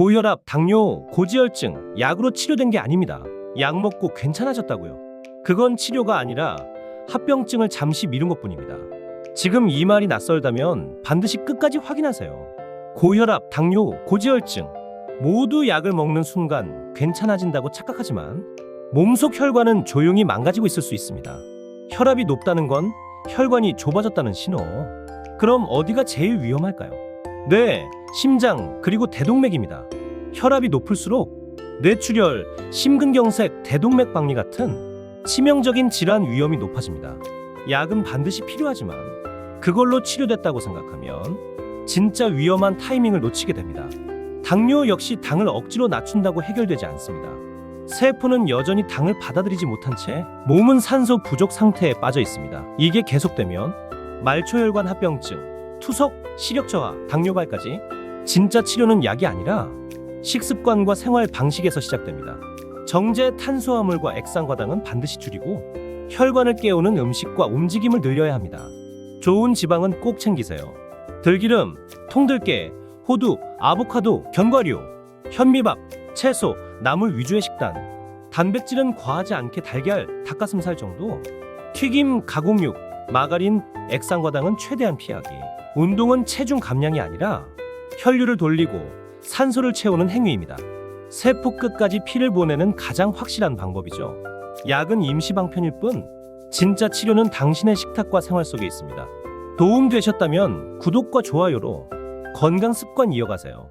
고혈압, 당뇨, 고지혈증 약으로 치료된 게 아닙니다. 약 먹고 괜찮아졌다고요. 그건 치료가 아니라 합병증을 잠시 미룬 것뿐입니다. 지금 이 말이 낯설다면 반드시 끝까지 확인하세요. 고혈압, 당뇨, 고지혈증 모두 약을 먹는 순간 괜찮아진다고 착각하지만 몸속 혈관은 조용히 망가지고 있을 수 있습니다. 혈압이 높다는 건 혈관이 좁아졌다는 신호. 그럼 어디가 제일 위험할까요? 네, 심장 그리고 대동맥입니다. 혈압이 높을수록 뇌출혈, 심근경색, 대동맥 박리 같은 치명적인 질환 위험이 높아집니다. 약은 반드시 필요하지만 그걸로 치료됐다고 생각하면 진짜 위험한 타이밍을 놓치게 됩니다. 당뇨 역시 당을 억지로 낮춘다고 해결되지 않습니다. 세포는 여전히 당을 받아들이지 못한 채 몸은 산소 부족 상태에 빠져 있습니다. 이게 계속되면 말초혈관 합병증, 투석, 시력 저하, 당뇨발까지 진짜 치료는 약이 아니라 식습관과 생활 방식에서 시작됩니다. 정제 탄수화물과 액상과당은 반드시 줄이고 혈관을 깨우는 음식과 움직임을 늘려야 합니다. 좋은 지방은 꼭 챙기세요. 들기름, 통들깨, 호두, 아보카도, 견과류, 현미밥, 채소, 나물 위주의 식단. 단백질은 과하지 않게 달걀, 닭가슴살 정도. 튀김, 가공육, 마가린, 액상과당은 최대한 피하기. 운동은 체중 감량이 아니라 혈류를 돌리고 산소를 채우는 행위입니다. 세포 끝까지 피를 보내는 가장 확실한 방법이죠. 약은 임시 방편일 뿐 진짜 치료는 당신의 식탁과 생활 속에 있습니다. 도움 되셨다면 구독과 좋아요로 건강 습관 이어가세요.